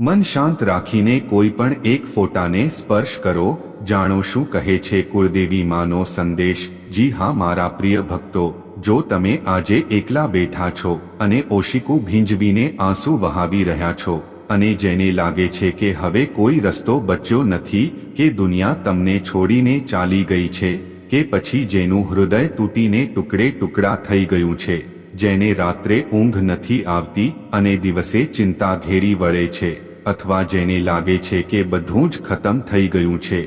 મન શાંત રાખીને કોઈ પણ એક ફોટાને સ્પર્શ કરો. જાણો શું કહે છે કુળદેવી માનો સંદેશ. જી હા, મારા પ્રિય ભક્તો, જો તમે આજે એકલા બેઠા છો અને ઓશિકું ભીંજવીને આંસુ વહાવી રહ્યા છો અને જેને લાગે છે કે હવે કોઈ રસ્તો બચ્યો નથી કે દુનિયા તમને છોડીને ચાલી ગઈ છે કે પછી જેનું હૃદય તૂટીને ટુકડે ટુકડા થઈ ગયું છે, જેને રાત્રે ઊંઘ નથી આવતી અને દિવસે ચિંતા ઘેરી વળે છે. અથવા જેને લાગે છે કે બધું જ ખતમ થઈ ગયું છે,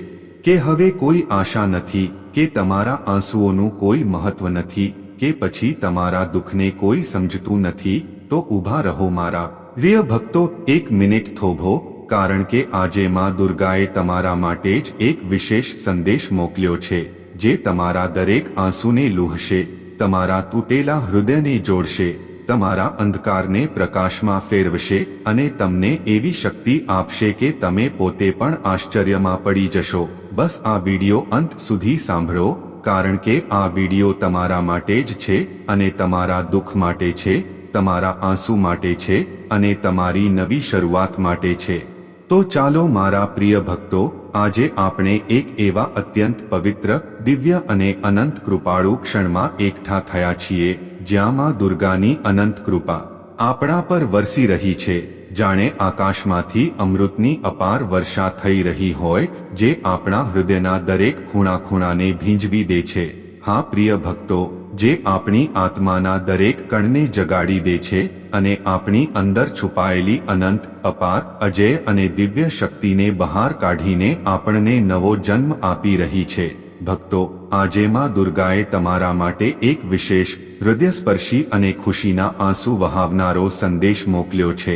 કે હવે કોઈ આશા નથી કે તમારા આંસુઓનું કોઈ મહત્વ નથી, કે પછી તમારા દુઃખને કોઈ સમજતું નથી, તો ઊભા રહો મારા. પ્રિય ભક્તો, એક મિનિટ થોભો, કારણ કે આજે માં દુર્ગાએ તમારા માટે જ એક વિશેષ સંદેશ મોકલ્યો છે, જે તમારા દરેક આંસુને લૂહશે, તમારા તૂટેલા હૃદયને જોડશે. તમારા અંધકારને પ્રકાશમાં ફેરવશે અને તમને એવી શક્તિ આપશે કે તમે પોતે પણ આશ્ચર્યમાં પડી જશો. બસ આ વિડિયો અંત સુધી સાંભળો, કારણ કે આ વિડિયો તમારા માટે જ છે અને તમારા દુઃખ માટે છે, તમારા આંસુ માટે છે અને તમારી નવી શરૂઆત માટે છે. તો ચાલો મારા પ્રિય ભક્તો, આજે આપણે એક એવા અત્યંત પવિત્ર, દિવ્ય અને અનંત કૃપાળુ ક્ષણમાં એકઠા થયા છીએ. જ્યાં માં દુર્ગાની અનંત કૃપા આપણા પર વરસી રહી છે, જાણે આકાશમાંથી અમૃતની અપાર વર્ષા થઈ રહી હોય, જે આપણા હૃદયના દરેક ખૂણા ખૂણાને ભીંજવી દે છે. હા, પ્રિય ભક્તો, જે આપણી આત્માના દરેક કણને જગાડી દે છે અને આપણી અંદર છુપાયેલી અનંત, અપાર, અજય અને દિવ્ય શક્તિને બહાર કાઢીને આપણને નવો જન્મ આપી રહી છે. ભક્તો, આજે માં દુર્ગાએ તમારા માટે એક વિશેષ હૃદયસ્પર્શી અને ખુશીના આંસુ વહાવનારો સંદેશ મોકલ્યો છે,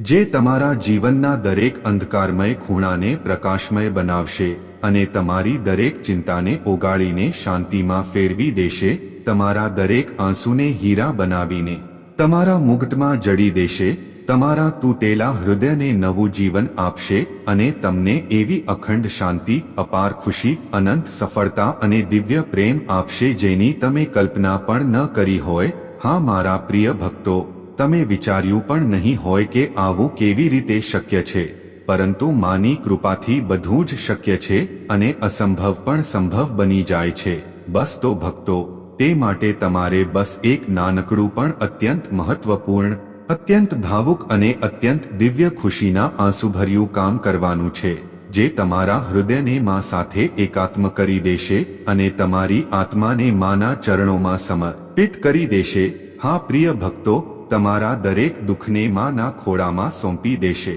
જે તમારા જીવનના દરેક અંધકારમય ખૂણાને પ્રકાશમય બનાવશે અને તમારી દરેક ચિંતાને ઓગાળીને શાંતિમાં ફેરવી દેશે, તમારા દરેક આંસુને હીરા બનાવીને, તમારા મુગટમાં જડી દેશે તમારા તૂટેલા હૃદયને નવું જીવન આપશે અને તમને એવી અખંડ શાંતિ, અપાર ખુશી, અનંત સફળતા અને દિવ્ય પ્રેમ આપશે જેની તમે કલ્પના પણ ન કરી હોય. હા, મારા પ્રિય ભક્તો, તમે વિચાર્યું પણ નહીં હોય કે આવું કેવી રીતે શક્ય છે. પરંતુ માની કૃપાથી બધું જ શક્ય છે અને અસંભવ પણ સંભવ બની જાય છે. બસ તો ભક્તો, તે માટે તમારે બસ એક નાનકડું પણ અત્યંત મહત્વપૂર્ણ અત્યંત ભાવુક અને અત્યંત દિવ્ય ખુશીના આંસુભર્યું કામ કરવાનું છે, જે તમારા હૃદયને માં સાથે એકાત્મ કરી દેશે અને તમારી આત્માને માના ચરણોમાં સમર્પિત કરી દેશે. હા, પ્રિય ભક્તો, તમારા દરેક દુઃખને માના ખોળામાં સોંપી દેશે.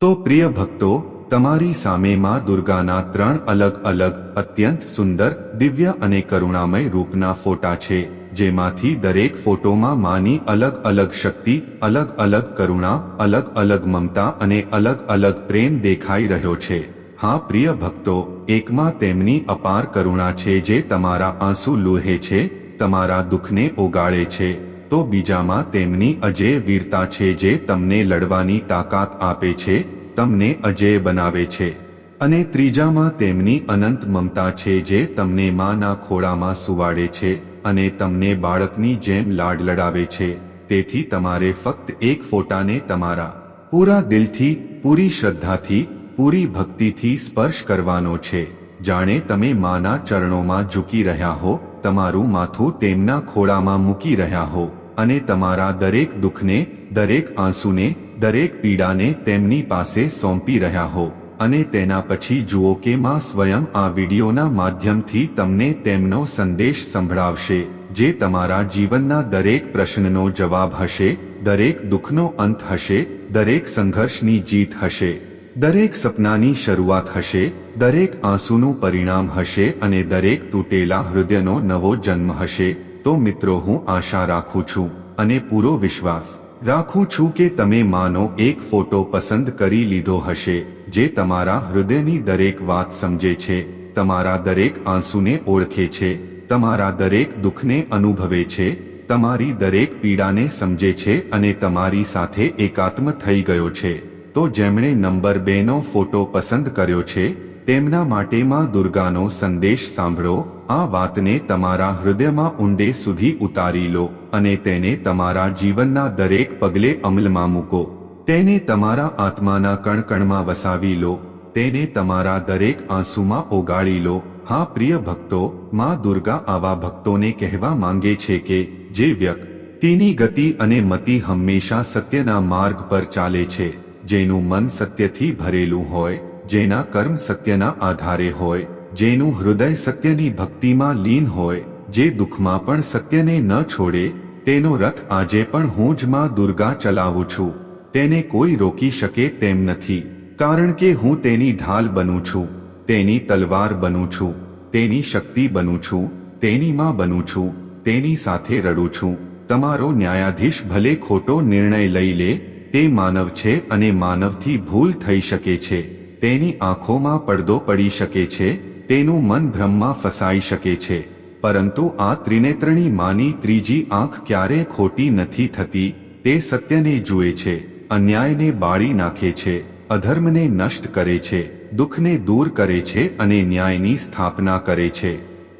તો પ્રિય ભક્તો, તમારી સામે માં દુર્ગાના ત્રણ અલગ અલગ અત્યંત સુંદર, દિવ્ય અને કરુણામય રૂપના ફોટા છે. જેમાંથી દરેક ફોટોમાં માની અલગ અલગ શક્તિ, અલગ અલગ કરુણા, અલગ અલગ મમતા અને અલગ અલગ પ્રેમ દેખાઈ રહ્યો છે. હા, પ્રિય ભક્તો, એકમાં તેમની અપાર કરુણા છે જે તમારા આંસુ લૂહે છે, તમારા દુઃખને ઓગાળે છે. તો બીજામાં તેમની અજય વીરતા છે જે તમને લડવાની તાકાત આપે છે, તમને અજય બનાવે છે. અને ત્રીજામાં તેમની અનંત મમતા છે જે તમને માના ખોળામાં સુવાડે છે. અને તમને બાળકની જેમ લાડ લડાવે છે. તેથી તમારે ફક્ત એક ફોટાને તમારા પૂરા દિલથી, પૂરી શ્રદ્ધાથી, પૂરી ભક્તિથી સ્પર્શ કરવાનો છે. જાણે તમે માના ચરણોમાં ઝૂકી રહ્યા હો, તમારું માથું તેમના ખોળામાં મૂકી રહ્યા હો, અને તમારા દરેક દુઃખને, દરેક આંસુને, દરેક પીડાને તેમની પાસે સોંપી રહ્યા હો. અને તેના પછી જુઓ કે માં સ્વયં આ વિડીયોના માધ્યમથી તમને તેમનો સંદેશ સંભળાવશે, જે તમારા જીવનના દરેક પ્રશ્નનો જવાબ હશે, દરેક દુઃખનો અંત હશે, દરેક સંઘર્ષની જીત હશે, દરેક સપનાની શરૂઆત હશે, દરેક આંસુનું પરિણામ હશે અને દરેક તૂટેલા હૃદયનો નવો જન્મ હશે. તો મિત્રો હું આશા રાખું છું અને પૂરો વિશ્વાસ રાખું છું કે તમે માનો એક ફોટો પસંદ કરી લીધો હશે. જે તમારા હૃદયની દરેક વાત સમજે છે, તમારા દરેક આંસુને ઓળખે છે, તમારા દરેક દુઃખને અનુભવે છે, તમારી દરેક પીડાને સમજે છે અને તમારી સાથે એકાત્મ થઈ ગયો છે. તો જેમણે નંબર બેનો ફોટો પસંદ કર્યો છે, તેમના માટે માં દુર્ગાનો સંદેશ સાંભળો, આ વાતને તમારા હૃદયમાં ઊંડે સુધી ઉતારી લો અને તેને તમારા જીવનના દરેક પગલે અમલમાં મૂકો. તેને તમારા આત્માના કણકણમાં વસાવી લો, તેને તમારા દરેક આંસુમાં ઓગાળી લો. હા, પ્રિય ભક્તો, માં દુર્ગા આવા ભક્તોને કહેવા માંગે છે કે, જે વ્યક્તિની ગતિ અને મતિ હંમેશા સત્યના માર્ગ પર ચાલે છે, જેનું મન સત્યથી ભરેલું હોય, જેના કર્મ સત્યના આધારે હોય, જેનું હૃદય સત્યની ભક્તિમાં લીન હોય, જે દુઃખમાં પણ સત્યને ન છોડે, તેનો રથ આજે પણ હું જ માં દુર્ગા ચલાવું છું. તેને કોઈ રોકી શકે તેમ નથી. કારણ કે હું તેની ઢાલ બનું છું, તેની તલવાર બનું છું, તેની શક્તિ બનું છું, તેની માં બનું છું, તેની સાથે રડું છું. તમારો ન્યાયાધીશ ભલે ખોટો નિર્ણય લઈ લે, તે માનવ છે અને માનવથી ભૂલ થઈ શકે છે. તેની આંખોમાં પડદો પડી શકે છે, તેનું મન ભ્રમમાં ફસાઈ શકે છે. પરંતુ આ ત્રિનેત્રણી માની ત્રીજી આંખ ક્યારે ખોટી નથી થતી, તે સત્યને જુએ છે. અન્યાયને બાળી નાખે છે, અધર્મને નષ્ટ કરે છે, દુઃખને દૂર કરે છે અને ન્યાયની સ્થાપના કરે છે.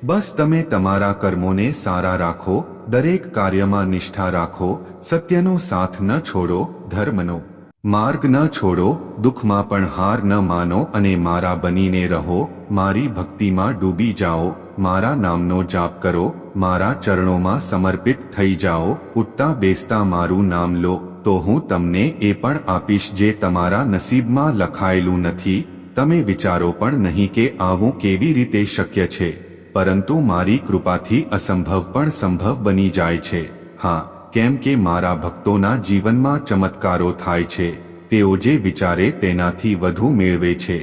બસ તમે તમારા કર્મોને સારા રાખો, દરેક કાર્યમાં નિષ્ઠા રાખો, સત્યનો સાથ ન છોડો, ધર્મનો માર્ગ ન છોડો, દુઃખમાં પણ હાર ન માનો અને મારા બનીને રહો, મારી ભક્તિમાં ડૂબી જાઓ, મારા નામનો જાપ કરો, મારા ચરણોમાં સમર્પિત થઈ જાઓ, ઉઠતા બેસતા મારું નામ લો તો હું તમને એ પણ આપીશ જે તમારા નસીબમાં લખાયેલું નથી, તમે વિચારો પણ નહીં કે આવું કેવી રીતે શક્ય છે, પરંતુ મારી કૃપાથી અસંભવ પણ સંભવ બની જાય છે. હા, કેમ કે મારા ભક્તોના જીવનમાં ચમત્કારો થાય છે, તેઓ જે વિચારે તેનાથી વધુ મેળવે છે.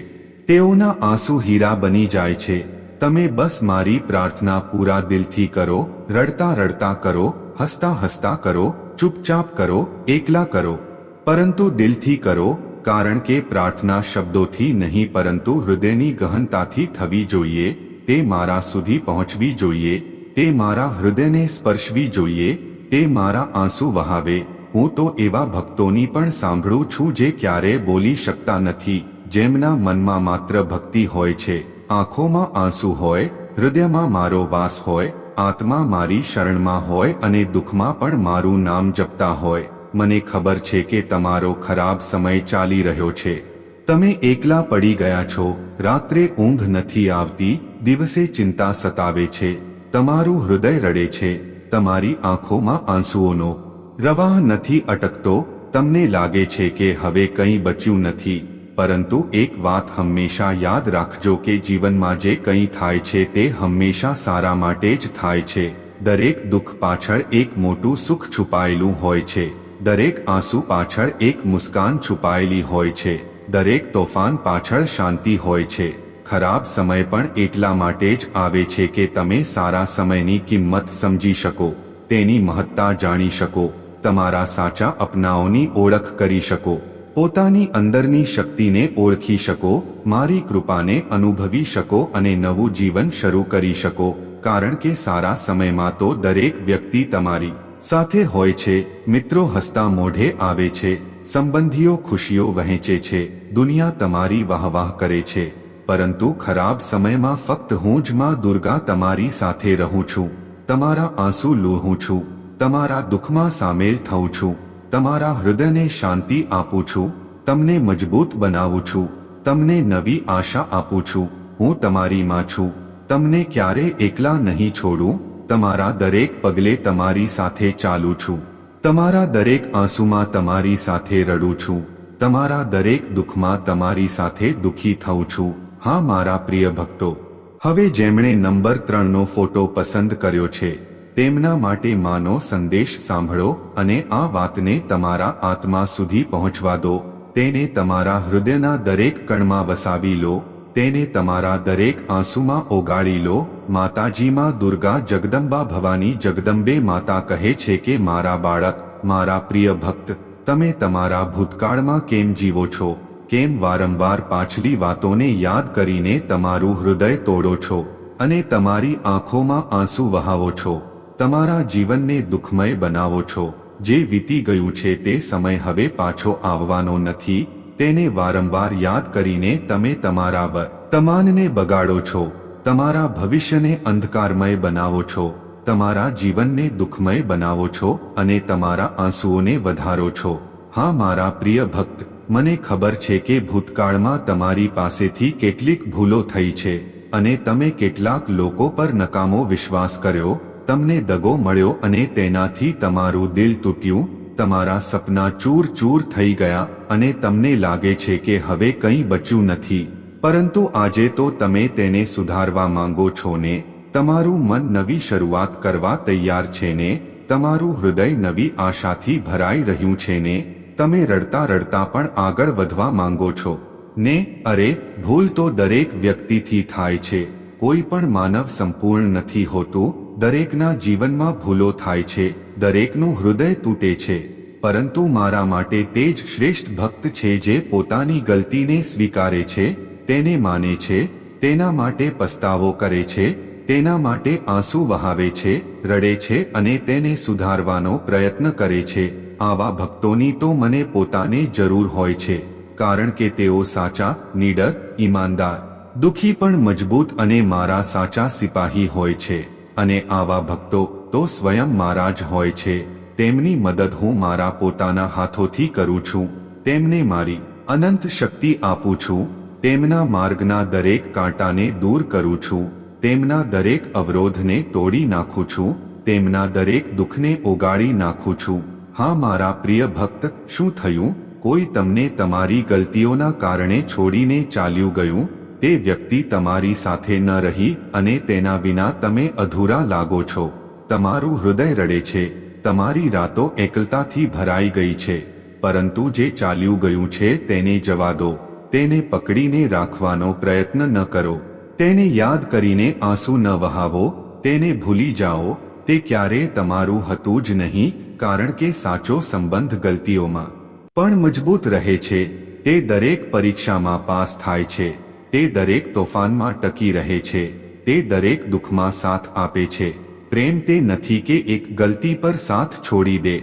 તેઓના આંસુ હીરા બની જાય છે. તમે બસ મારી પ્રાર્થના પૂરા દિલથી કરો, રડતા રડતા કરો, હસતા હસતા કરો ચૂપચાપ કરો, એકલા કરો. પરંતુ દિલથી કરો, કારણ કે પ્રાર્થના શબ્દોથી નહીં, પરંતુ હૃદયની ગહનતાથી થવી જોઈએ, તે મારા સુધી પહોંચવી જોઈએ, તે મારા હૃદયને સ્પર્શવી જોઈએ, તે મારા આંસુ વહાવે. હું તો એવા ભક્તોની પણ સાંભળું છું જે ક્યારે બોલી શકતા નથી, જેમના મનમાં માત્ર ભક્તિ હોય છે. આંખોમાં આંસુ હોય, હૃદયમાં મારો વાસ હોય આત્મા મારી શરણમાં હોય અને દુઃખમાં પણ મારું નામ જપતા હોય. મને ખબર છે કે તમારો ખરાબ સમય ચાલી રહ્યો છે. તમે એકલા પડી ગયા છો. રાત્રે ઊંઘ નથી આવતી. દિવસે ચિંતા સતાવે છે. તમારું હૃદય રડે છે. તમારી આંખોમાં આંસુઓનો રવાહ નથી અટકતો. તમને લાગે છે કે હવે કંઈ બચ્યું નથી. પરંતુ એક વાત હંમેશા યાદ રાખજો કે જીવનમાં જે કંઈ થાય છે તે હંમેશા સારા માટે જ થાય છે. દરેક દુઃખ પાછળ એક મોટું સુખ છુપાયેલું હોય છે. દરેક આંસુ પાછળ એક મુસ્કાન છુપાયેલી હોય છે. દરેક તોફાન પાછળ શાંતિ હોય છે. ખરાબ સમય પણ એટલા માટે જ આવે છે કે તમે સારા સમયની કિંમત સમજી શકો. તેની મહત્તા જાણી શકો. તમારા સાચા અપનાઓની ઓળખ કરી શકો. પોતાની અંદરની શક્તિને ઓળખી શકો, મારી કૃપાને અનુભવી શકો અને નવું જીવન શરૂ કરી શકો, કારણ કે સારા સમયમાં તો દરેક વ્યક્તિ તમારી સાથે હોય છે, મિત્રો હસતા મોઢે આવે છે, સંબંધીઓ ખુશીઓ વહેંચે છે, દુનિયા તમારી વાહવાહ કરે છે, પરંતુ ખરાબ સમયમાં ફક્ત હું જ માં દુર્ગા તમારી સાથે રહું છું, તમારા આંસુ લોહું છું, તમારા દુઃખમાં સામેલ થઉં છું તમારા હૃદયને શાંતિ આપું છું, તમને મજબૂત બનાવું છું, તમને નવી આશા આપું છું, હું તમારી માં છું, તમને ક્યારે એકલા નહીં છોડું, તમારા દરેક પગલે તમારી સાથે ચાલું છું, તમારા દરેક આંસુમાં તમારી સાથે રડું છું, તમારા દરેક દુઃખમાં તમારી સાથે દુઃખી થઉં છું, હા મારા પ્રિય ભક્તો, હવે જેમણે નંબર ત્રણનો ફોટો પસંદ કર્યો છે તેમના માટે માનો સંદેશ સાંભળો અને આ વાતને તમારા આત્મા સુધી પહોંચવા દો. તેને તમારા હૃદયના દરેક કણમાં વસાવી લો. તેને તમારા દરેક આંસુમાં ઓગાળી લો. માતાજીમાં દુર્ગા જગદંબા ભવાની જગદંબે માતા કહે છે કે, મારા બાળક, મારા પ્રિય ભક્ત, તમે તમારા ભૂતકાળમાં કેમ જીવો છો? કેમ વારંવાર પાછલી વાતોને યાદ કરીને તમારું હૃદય તોડો છો અને તમારી આંખોમાં આંસુ વહાવો છો? તમારા જીવનને દુઃખમય બનાવો છો. જે વીતી ગયું છે તે સમય હવે પાછો આવવાનો નથી. તેને વારંવાર યાદ કરીને તમે તમારા વર્તમાનને બગાડો છો. તમારા ભવિષ્યને અંધકારમય બનાવો છો. તમારા જીવનને દુઃખમય બનાવો છો અને તમારા આંસુઓને વધારો છો. હા, મારા પ્રિય ભક્ત, મને ખબર છે કે ભૂતકાળમાં તમારી પાસેથી કેટલીક ભૂલો થઈ છે અને તમે કેટલાક લોકો પર નકામો વિશ્વાસ કર્યો. તમને દગો મળ્યો અને તેનાથી તમારું દિલ તૂટ્યું, તમારા સપના ચૂર ચૂર થઈ ગયા અને તમને લાગે છે કે હવે કંઈ બચ્યું નથી. પરંતુ આજે તો તમે તેને સુધારવા માંગો છો ને? તમારું મન નવી શરૂઆત કરવા તૈયાર છે ને? તમારું હૃદય નવી આશાથી ભરાઈ રહ્યું છે ને? તમે રડતા રડતા પણ આગળ વધવા માંગો છો. ને? અરે, ભૂલ તો દરેક વ્યક્તિથી થાય છે. કોઈ પણ માનવ સંપૂર્ણ નથી હોતું દરેકના જીવનમાં ભૂલો થાય છે, દરેકનું હૃદય તૂટે છે, પરંતુ મારા માટે તે જ શ્રેષ્ઠ ભક્ત છે જે પોતાની ગલતીને સ્વીકારે છે, તેને માને છે, તેના માટે પસ્તાવો કરે છે, તેના માટે આંસુ વહાવે છે, રડે છે અને તેને સુધારવાનો પ્રયત્ન કરે છે. આવા ભક્તોની તો મને પોતાને જરૂર હોય છે, કારણ કે તેઓ સાચા, નીડર, ઈમાનદાર, દુખી પણ મજબૂત અને મારા સાચા સિપાહી હોય છે. અને આવા ભક્તો તો સ્વયં મારા જ હોય છે. તેમની મદદ હું મારા પોતાના હાથોથી કરું છું. તેમને મારી અનંત શક્તિ આપું છું. તેમના માર્ગના દરેક કાંટાને દૂર કરું છું. તેમના દરેક અવરોધને તોડી નાખું છું. તેમના દરેક દુઃખને ઓગાળી નાખું છું. હા, મારા પ્રિય ભક્ત, શું થયું? કોઈ તમને તમારી ગલતીઓના કારણે છોડીને ચાલ્યું ગયું? તે વ્યક્તિ તમારી સાથે ન રહી અને તેના વિના તમે અધૂરા લાગો છો. તમારું હૃદય રડે છે. તમારી રાતો એકલતાથી ભરાઈ ગઈ છે. પરંતુ જે ચાલ્યું ગયું છે તેને જવા દો. તેને પકડીને રાખવાનો પ્રયત્ન ન કરો. તેને યાદ કરીને આંસુ ન વહાવો. તેને ભૂલી જાઓ. તે ક્યારેય તમારું હતું જ નહીં, કારણ કે સાચો સંબંધ ગલતીઓમાં પણ મજબૂત રહે છે. તે દરેક પરીક્ષામાં પાસ થાય છે. તે દરેક તોફાનમાં ટકી રહે છે, તે દરેક દુઃખમાં સાથ આપે છે. પ્રેમ તે નથી કે એક ગલતી પર સાથ છોડી દે.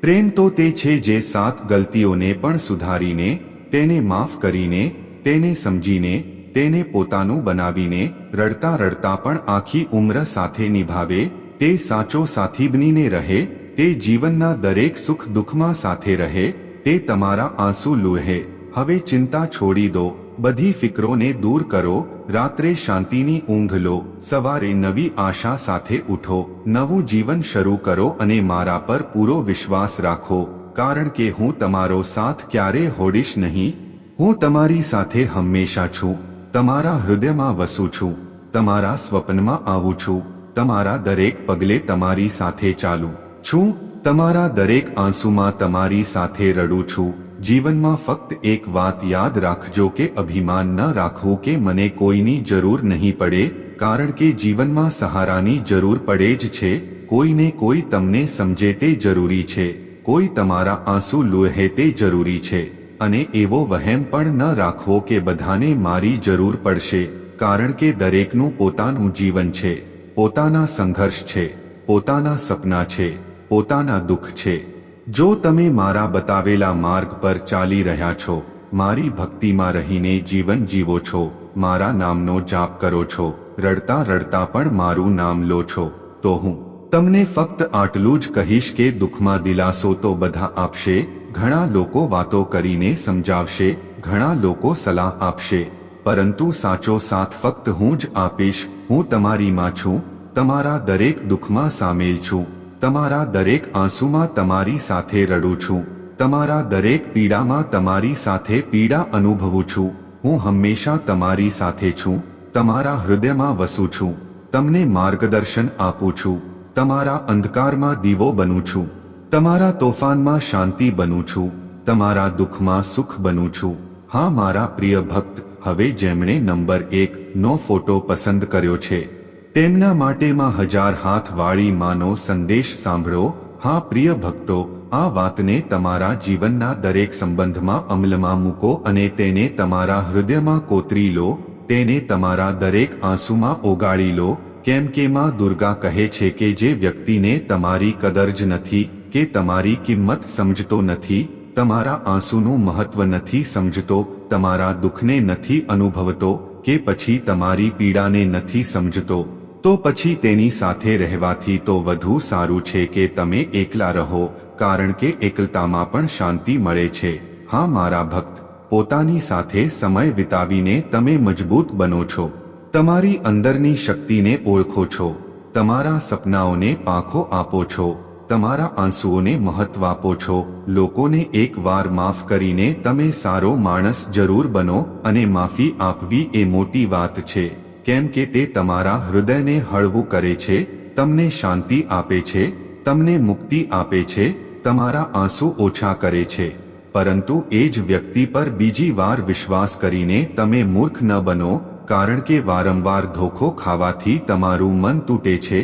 પ્રેમ તો તે છે જે સાત ગલતીઓને પણ સુધારીને, તેને માફ કરીને, તેને સમજીને, તેને પોતાનું બનાવીને, રડતા રડતા પણ આખી ઉંમર સાથે નિભાવે, તે સાચો સાથી બનીને રહે, તે જીવનના દરેક સુખ દુઃખમાં સાથે રહે, તે તમારા આંસુ લુહે. હવે ચિંતા છોડી દો. બધી ફિકરોને દૂર કરો, રાત્રે શાંતિની ઊંઘ લો, સવારે નવી આશા સાથે ઉઠો, નવું જીવન શરૂ કરો અને મારા પર પૂરો વિશ્વાસ રાખો, કારણ કે હું તમારો સાથ ક્યારે હોડીશ નહીં. હું તમારી સાથે હંમેશા છું, તમારા હૃદયમાં વસું છું, તમારા સ્વપ્નમાં આવું છું, તમારા દરેક પગલે તમારી સાથે ચાલું છું, તમારા દરેક આંસુમાં તમારી સાથે રડું છું જીવનમાં ફક્ત એક વાત યાદ રાખજો કે અભિમાન ન રાખવું કે મને કોઈની જરૂર નહીં પડે, કારણ કે જીવનમાં સહારાની જરૂર પડે જ છે, કોઈને કોઈ તમને સમજે તે જરૂરી છે, કોઈ તમારા આંસુ લોહે તે જરૂરી છે, અને એવો વહેમ પણ ન રાખવો કે બધાને મારી જરૂર પડશે, કારણ કે દરેકનું પોતાનું જીવન છે, પોતાના સંઘર્ષ છે, પોતાના સપના છે, પોતાના દુઃખ છે. જો તમે મારા બતાવેલા માર્ગ પર ચાલી રહ્યા છો, મારી ભક્તિમાં રહીને જીવન જીવો છો, મારા નામનો જાપ કરો છો, રડતા રડતા પણ મારું નામ લો છો, તો હું તમને ફક્ત આટલું જ કહીશ કે દુઃખમાં દિલાસો તો બધા આપશે, ઘણા લોકો વાતો કરીને સમજાવશે, ઘણા લોકો સલાહ આપશે, પરંતુ સાચો સાથ ફક્ત હું જ આપીશ, હું તમારી માં છું, તમારા દરેક દુઃખમાં સામેલ છું. તમારા દરેક આંસુમાં તમારી સાથે રડું છું. તમારા દરેક પીડામાં તમારી સાથે પીડા અનુભવું છું. હું હંમેશા તમારી સાથે છું. તમારા હૃદયમાં વસું છું. તમને માર્ગદર્શન આપું છું. તમારા અંધકારમાં દીવો બનું છું. તમારા તોફાનમાં શાંતિ બનું છું. તમારા દુઃખમાં સુખ બનું છું. હા, મારા પ્રિય ભક્ત, હવે જેમણે નંબર એક નો ફોટો પસંદ કર્યો છે. તેમના માટેમાં હજાર હાથ વાળી માનો સંદેશ સાંભળો, હા પ્રિય ભક્તો, આ વાતને તમારા જીવનના દરેક સંબંધમાં અમલમાં મૂકો અને તેને તમારા હૃદયમાં કોતરી લો, તેને તમારા દરેક આંસુમાં ઓગાળી લો, કેમ કે માં દુર્ગા કહે છે કે જે વ્યક્તિને તમારી કદર જ નથી, કે તમારી કિંમત સમજતો નથી, તમારા આંસુનું મહત્વ નથી સમજતો, તમારા દુઃખને નથી અનુભવતો, કે પછી તમારી પીડાને નથી સમજતો તો પછી તેની સાથે રહેવાથી તો વધુ સારું છે કે તમે એકલા રહો, કારણ કે એકલતામાં પણ શાંતિ મળે છે. હા, મારા ભક્ત, પોતાની સાથે સમય વિતાવીને તમે મજબૂત બનો છો. તમારી અંદરની શક્તિને ઓળખો છો. તમારા સપનાઓને પાંખો આપો છો. તમારા આંસુઓને મહત્વ આપો છો. લોકોને એકવાર માફ કરીને તમે સારો માણસ જરૂર બનો અને માફી આપવી એ મોટી વાત છે. કેમ કે તે તમારા હૃદયને હળવું કરે છે, તમને શાંતિ આપે છે, તમને મુક્તિ આપે છે, તમારા આંસુ ઓછા કરે છે. પરંતુ એ જ વ્યક્તિ પર બીજી વાર વિશ્વાસ કરીને તમે મૂર્ખ ન બનો, કારણ કે વારંવાર ધોખો ખાવાથી તમારું મન તૂટે છે,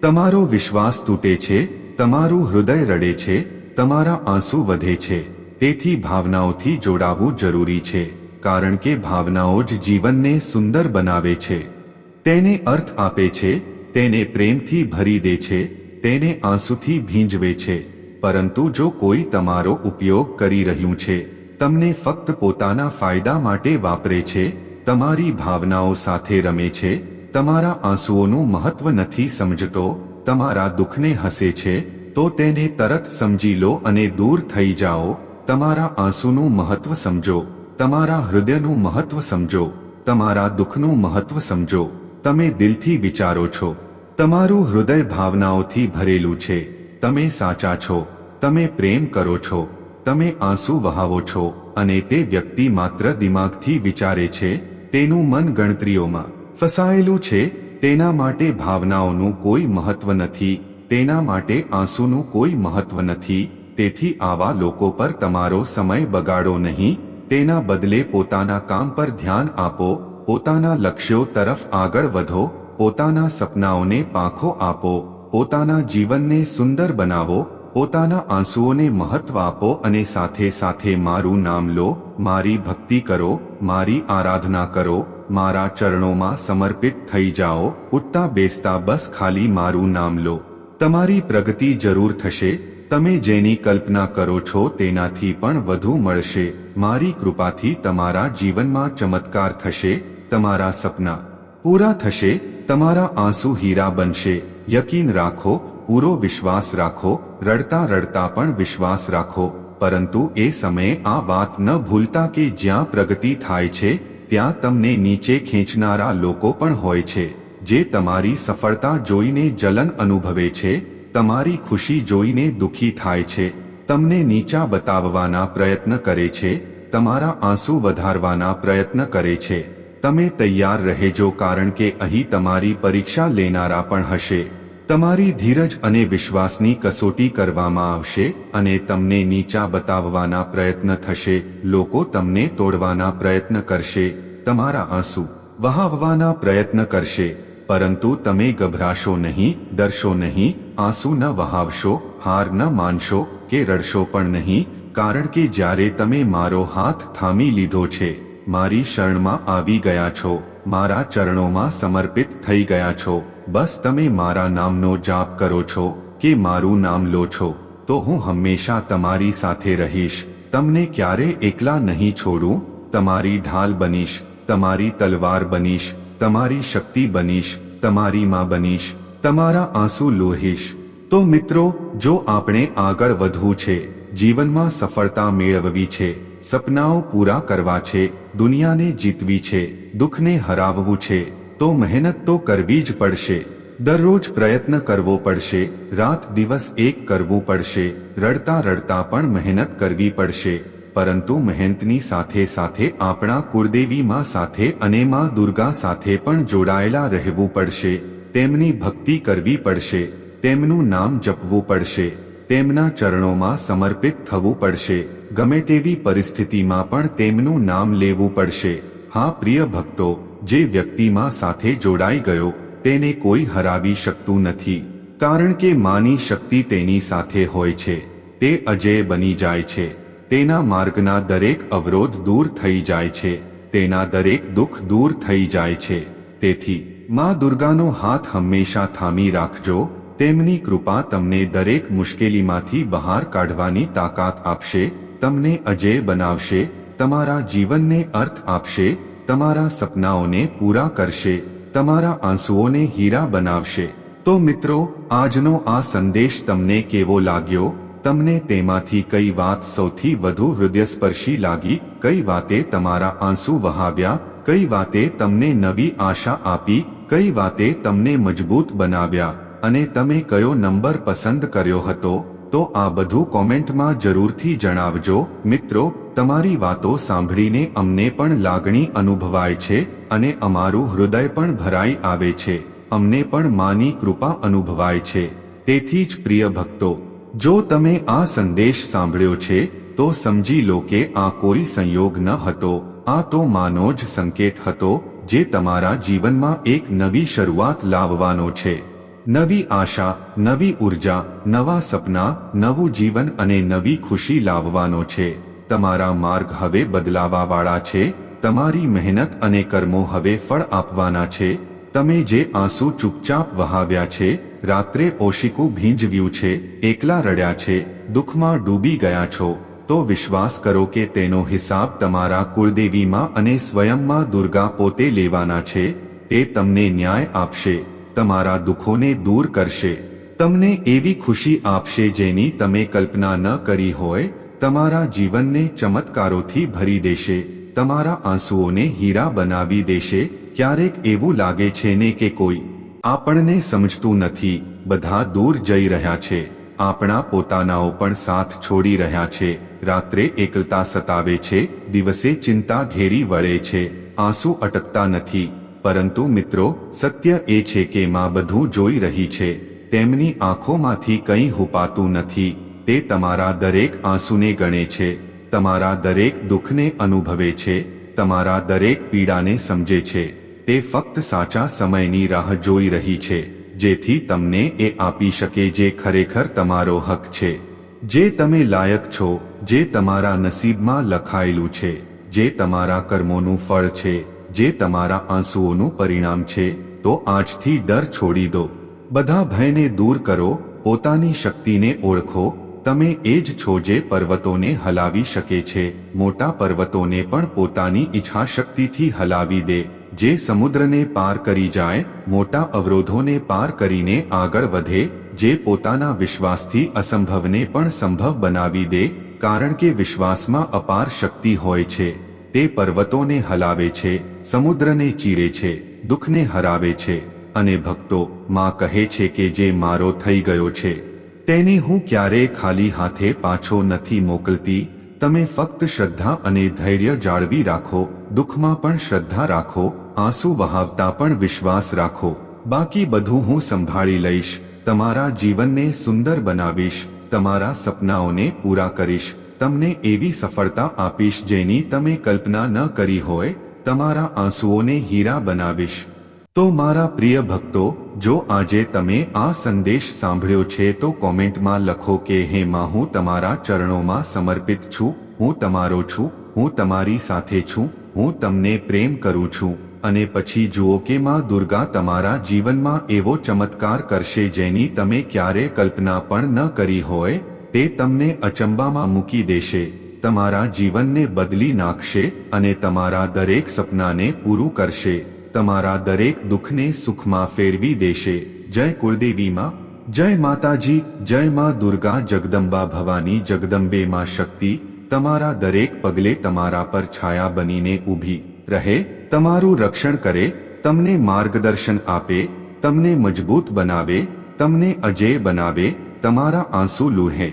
તમારો વિશ્વાસ તૂટે છે, તમારું હૃદય રડે છે, તમારા આંસુ વધે છે. તેથી ભાવનાઓથી જોડાવું જરૂરી છે. કારણ કે ભાવનાઓ જ જીવનને સુંદર બનાવે છે. તેને અર્થ આપે છે, તેને પ્રેમથી ભરી દે છે, તેને આંસુથી ભીંજવે છે. પરંતુ જો કોઈ તમારો ઉપયોગ કરી રહ્યું છે, તમને ફક્ત પોતાના ફાયદા માટે વાપરે છે, તમારી ભાવનાઓ સાથે રમે છે, તમારા આંસુઓનું મહત્વ નથી સમજતો, તમારા દુઃખને હસે છે, તો તેને તરત સમજી લો અને દૂર થઈ જાઓ, તમારા આંસુનું મહત્વ સમજો. તમારા હૃદયનું મહત્વ સમજો, તમારા દુઃખનું મહત્વ સમજો, તમે દિલથી વિચારો છો, તમારું હૃદય ભાવનાઓથી ભરેલું છે, તમે સાચા છો, તમે પ્રેમ કરો છો, તમે આંસુ વહાવો છો, અને તે વ્યક્તિ માત્ર દિમાગથી વિચારે છે, તેનું મન ગણતરીઓમાં ફસાયેલું છે, તેના માટે ભાવનાઓનું કોઈ મહત્વ નથી, તેના માટે આંસુનું કોઈ મહત્વ નથી, તેથી આવા લોકો પર તમારો સમય બગાડો નહીં તેના બદલે પોતાના કામ પર ધ્યાન આપો, પોતાના લક્ષ્યો તરફ આગળ વધો, પોતાના સપનાઓને પાંખો આપો, પોતાના જીવનને સુંદર બનાવો, પોતાના આંસુઓને મહત્વ આપો અને સાથે સાથે મારું નામ લો, મારી ભક્તિ કરો, મારી આરાધના કરો, મારા ચરણોમાં સમર્પિત થઈ જાઓ, ઉઠતા બેસતા બસ ખાલી મારું નામ લો. તમારી પ્રગતિ જરૂર થશે તમે જેની કલ્પના કરો છો તેનાથી પણ વધુ મળશે. મારી કૃપાથી તમારા જીવનમાં ચમત્કાર થશે, તમારા સપના પૂરા થશે, તમારા આંસુ હીરા બનશે. યકીન રાખો, પૂરો વિશ્વાસ રાખો, રડતા રડતા પણ વિશ્વાસ રાખો. પરંતુ એ સમયે આ વાત ન ભૂલતા કે જ્યાં પ્રગતિ થાય છે, ત્યાં તમને નીચે ખેંચનારા લોકો પણ હોય છે, જે તમારી સફળતા જોઈને જલન અનુભવે છે તમારી ખુશી જોઈને દુઃખી થાય છે. તમને નીચા બતાવવાના પ્રયત્ન કરે છે. તમારા આંસુ વધારવાના પ્રયત્ન કરે છે. તમે તૈયાર રહેજો કારણ કે અહીં તમારી પરીક્ષા લેનારા પણ હશે. તમારી ધીરજ અને વિશ્વાસની કસોટી કરવામાં આવશે અને તમને નીચા બતાવવાના પ્રયત્ન થશે. લોકો તમને તોડવાના પ્રયત્ન કરશે. તમારા આંસુ વહાવવાના પ્રયત્ન કરશે. પરંતુ તમે ગભરાશો નહીં, ડરશો નહીં આંસુ ન વહાવશો હાર ન માનશો કે રડશો પણ નહીં કારણ કે જ્યારે તમે મારો હાથ થામી લીધો છે મારી શરણમાં આવી ગયા છો મારા ચરણોમાં સમર્પિત થઈ ગયા છો બસ તમે મારા નામનો જાપ કરો છો કે મારું નામ લો છો તો હું હંમેશા તમારી સાથે રહીશ તમને ક્યારે એકલા નહીં છોડું તમારી ઢાલ બનીશ તમારી તલવાર બનીશ તમારી શક્તિ બનીશ તમારી માં બનીશ તમારા આંસુ લોહીશ. તો મિત્રો, જો આપણે આગળ વધવું છે, જીવનમાં સફળતા મેળવવી છે, સપનાઓ પૂરા કરવા છે, દુનિયાને જીતવી છે, દુઃખને હરાવવું છે, તો મહેનત તો કરવી જ પડશે. દરરોજ પ્રયત્ન કરવો પડશે, રાત દિવસ એક કરવું પડશે, રડતા રડતા પણ મહેનત કરવી પડશે. પરંતુ મહેનતની સાથે સાથે આપણા કુળદેવી માં સાથે અને માં દુર્ગા સાથે પણ જોડાયેલા રહેવું પડશે. તેમની ભક્તિ કરવી પડશે, તેમનું નામ જપવું પડશે, તેમના ચરણોમાં સમર્પિત થવું પડશે, ગમે તેવી પરિસ્થિતિમાં પણ તેમનું નામ લેવું પડશે. હા, પ્રિય ભક્તો, જે વ્યક્તિમાં સાથે જોડાઈ ગયો, તેને કોઈ હરાવી શકતું નથી, કારણ કે માની શક્તિ તેની સાથે હોય છે, તે અજય બની જાય છે, તેના માર્ગના દરેક અવરોધ દૂર થઈ જાય છે, તેના દરેક દુઃખ દૂર થઈ જાય છે, તેથી માં દુર્ગાનો હાથ હંમેશા થામી રાખજો, તેમની કૃપા તમને દરેક મુશ્કેલીમાંથી બહાર કાઢવાની તાકાત આપશે, તમને અજય બનાવશે, તમારા જીવનને અર્થ આપશે, તમારા સપનાઓને પૂરા કરશે, તમારા આંસુઓને હીરા બનાવશે. તો મિત્રો, આજનો આ સંદેશ તમને કેવો લાગ્યો? તમને તેમાંથી કઈ વાત સૌથી વધુ હૃદયસ્પર્શી લાગી? કઈ વાતે તમારા આંસુ વહાવ્યા? કઈ વાતે તમને નવી આશા આપી? કઈ વાતે તમને મજબૂત બનાવ્યા અને તમે કયો નંબર પસંદ કર્યો હતો, તો આ બધું કોમેન્ટમાં જરૂરથી જણાવજો. મિત્રો, તમારી વાતો સાંભળીને અમને પણ લાગણી અનુભવાય છે અને અમારું હૃદય પણ ભરાઈ આવે છે. અમને પણ માની કૃપા અનુભવાય છે. તેથી જ, પ્રિય ભક્તો, જો તમે આ સંદેશ સાંભળ્યો છે, તો સમજી લો કે આ કોઈ સંયોગ ન હતો. આ તો માનો જ સંકેત હતો જે તમારા જીવનમાં એક નવી શરૂઆત લાવવાનો છે. નવી આશા, નવી ઊર્જા, નવા સપના, નવું જીવન અને નવી ખુશી લાવવાનો છે. તમારા માર્ગ હવે બદલાવાવાળા છે. તમારી મહેનત અને કર્મો હવે ફળ આપવાના છે. તમે જે આંસુ ચૂપચાપ વહાવ્યા છે, રાત્રે ઓશિકું ભીંજવ્યું છે, એકલા રડ્યા છે, દુઃખમાં ડૂબી ગયા છો. તો વિશ્વાસ કરો કે તેનો હિસાબ તમારા કુળદેવીમાં અને સ્વયંમાં દુર્ગા પોતે લેવાના છે, તે તમને ન્યાય આપશે, તમારા દુઃખોને દૂર કરશે. તમને એવી ખુશી આપશે જેની તમે કલ્પના ન કરી હોય, તમારા જીવનને ચમત્કારોથી ભરી દેશે, તમારા આંસુઓને હીરા બનાવી દેશે, ક્યારેક એવું લાગે છે ને કે કોઈ આપણને સમજતું નથી, બધા દૂર જઈ રહ્યા છે. આપણા પોતાનાઓ પણ સાથ છોડી રહ્યા છે. રાત્રે એકલતા સતાવે છે, દિવસે ચિંતા ઘેરી વળે છે, આંસુ અટકતા નથી. પરંતુ મિત્રો, સત્ય એ છે કે માં બધું જોઈ રહી છે. તેમની આંખોમાંથી કંઈ હુપાતું નથી. તે તમારા દરેક આંસુને ગણે છે. તમારા દરેક દુઃખને અનુભવે છે. તમારા દરેક પીડાને સમજે છે. તે ફક્ત સાચા સમયની રાહ જોઈ રહી છે. જેથી તમને એ આપી શકે જે ખરેખર તમારો હક છે. જે તમે લાયક છો, જે તમારા નસીબમાં લખાયેલું છે, જે તમારા કર્મોનું ફળ છે, જે તમારા આંસુઓનું પરિણામ છે, તો આજથી ડર છોડી દો. બધા ભયને દૂર કરો, પોતાની શક્તિને ઓળખો, તમે એ જ છો જે પર્વતોને હલાવી શકે છે, મોટા પર્વતોને પણ પોતાની ઈચ્છા શક્તિથી હલાવી દે. જે સમુદ્રને પાર કરી જાય, મોટા અવરોધોને પાર કરીને આગળ વધે, જે પોતાના વિશ્વાસથી અસંભવને પણ સંભવ બનાવી દે, કારણ કે વિશ્વાસમાં અપાર શક્તિ હોય છે. તે પર્વતોને હલાવે છે, સમુદ્રને ચીરે છે, દુઃખને હરાવે છે, અને ભક્તો માં કહે છે કે જે મારો થઈ ગયો છે, તેને હું ક્યારેય ખાલી હાથે પાછો નથી મોકલતી. તમે ફક્ત શ્રદ્ધા અને ધૈર્ય જાળવી રાખો, દુઃખમાં પણ શ્રદ્ધા રાખો આંસુ વહાવતા પણ વિશ્વાસ રાખો. બાકી બધું હું સંભાળી લઈશ. તમારા જીવનને સુંદર બનાવીશ. તમારા સપનાઓને પૂરા કરીશ. તમને એવી સફળતા આપીશ જેની તમે કલ્પના ન કરી હોય, તમારા આંસુઓને હીરા બનાવીશ. તો મારા પ્રિય ભક્તો, જો આજે તમે આ સંદેશ સાંભળ્યો છે તો કોમેન્ટમાં લખો કે, હે માં, હું તમારા ચરણોમાં સમર્પિત છું. હું તમારો છું. હું તમારી સાથે છું. હું તમને પ્રેમ કરું છું. અને પછી જુઓ કે માં દુર્ગા તમારા જીવનમાં એવો ચમત્કાર કરશે જેની તમે ક્યારે કલ્પના પણ ન કરી હોય, તે તમને અચંબામાં મૂકી દેશે. તમારા જીવનને બદલી નાખશે અને તમારા દરેક સપનાને પૂરું કરશે. તમારા દરેક દુઃખને સુખમાં ફેરવી દેશે. જય કુળદેવીમાં જય માતાજી. જય માં દુર્ગા જગદંબા ભવાની જગદંબે માં શક્તિ. તમારા દરેક પગલે તમારા પર છાયા બનીને ઊભી રહે. તમારું રક્ષણ કરે, તમને માર્ગદર્શન આપે, તમને મજબૂત બનાવે, તમને અજેય બનાવે, તમારા આંસુ લૂહે.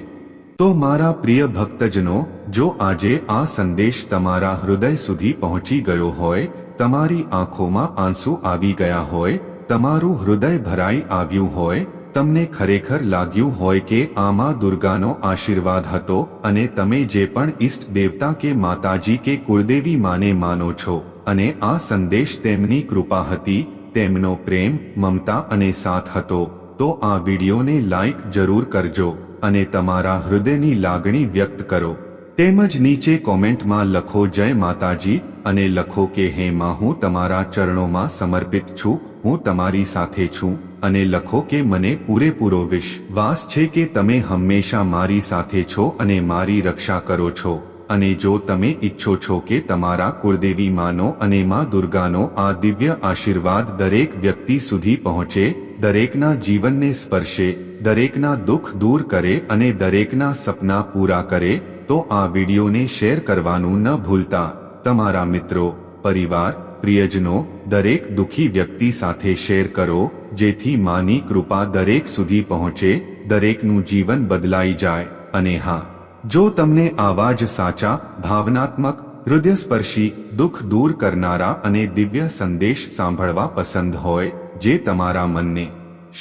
તો મારા પ્રિય ભક્તજનો, જો આજે આ સંદેશ તમારા હૃદય સુધી પહોંચી ગયો હોય, તમારી આંખોમાં આંસુ આવી ગયા હોય, તમારું હૃદય ભરાઈ આવ્યું હોય, તમને ખરેખર લાગ્યું હોય કે આમાં દુર્ગાનો આશીર્વાદ હતો, અને તમે જે પણ ઈષ્ટ દેવતા કે માતાજી કે કુળદેવી માને માનો છો અને આ સંદેશ તેમની કૃપા હતી, તેમનો પ્રેમ, મમતા અને સાથ હતો. તો આ વિડીયોને લાઈક જરૂર કરજો અને તમારા હૃદયની લાગણી વ્યક્ત કરો. તેમજ નીચે કોમેન્ટમાં લખો, જય માતાજી અને લખો કે, હે માં, હું તમારા ચરણોમાં સમર્પિત છું, હું તમારી સાથે છું. અને લખો કે, મને પૂરેપૂરો વિશ્વાસ છે કે તમે હંમેશા મારી સાથે છો અને મારી રક્ષા કરો છો. અને જો તમે ઈચ્છો છો કે તમારા કુળદેવી માનો અને માં દુર્ગાનો આ દિવ્ય આશીર્વાદ દરેક વ્યક્તિ સુધી પહોંચે, દરેકના જીવનને સ્પર્શે, દરેકના દુઃખ દૂર કરે અને દરેકના સપના પૂરા કરે, તો આ વિડીયોને શેર કરવાનું ન ભૂલતા. તમારા મિત્રો, પરિવાર, પ્રિયજનો, દરેક દુઃખી વ્યક્તિ સાથે શેર કરો, જેથી માની કૃપા દરેક સુધી પહોંચે, દરેકનું જીવન બદલાઈ જાય. અને હા જો તમને આવા જ સાચા, ભાવનાત્મક, હૃદયસ્પર્શી દુઃખ દૂર કરનારા અને દિવ્ય સંદેશ સાંભળવા પસંદ હોય, જે તમારા મનને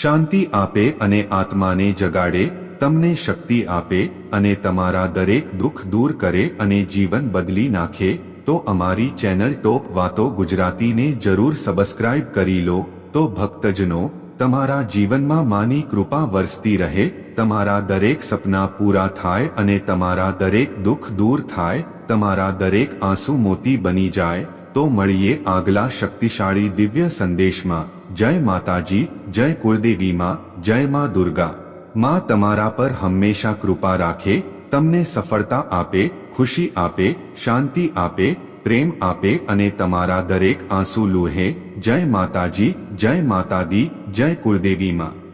શાંતિ આપે અને આત્માને જગાડે, તમને શક્તિ આપે અને તમારા દરેક દુઃખ દૂર કરે અને જીવન બદલી નાખે, તો અમારી ચેનલ ટોપ વાતો ગુજરાતીને જરૂર સબસ્ક્રાઇબ કરી લો, તો ભક્તજનો તમારા જીવનમાં માની કૃપા વરસતી રહે તમારા દરેક સપના પૂરા થાય અને તમારા દરેક દુઃખ દૂર થાય, તમારા દરેક આંસુ મોતી બની જાય, તો મળીએ આગલા શક્તિશાળી દિવ્ય સંદેશમાં. જય માતાજી, જય કુળદેવીમાં, જય માં દુર્ગા. માં તમારા પર હંમેશા કૃપા રાખે, તમને સફળતા આપે, ખુશી આપે, શાંતિ આપે, પ્રેમ આપે અને તમારા દરેક આંસુ લુહે. જય માતાજી, જય માતાદી, જય કુળદેવીમાં.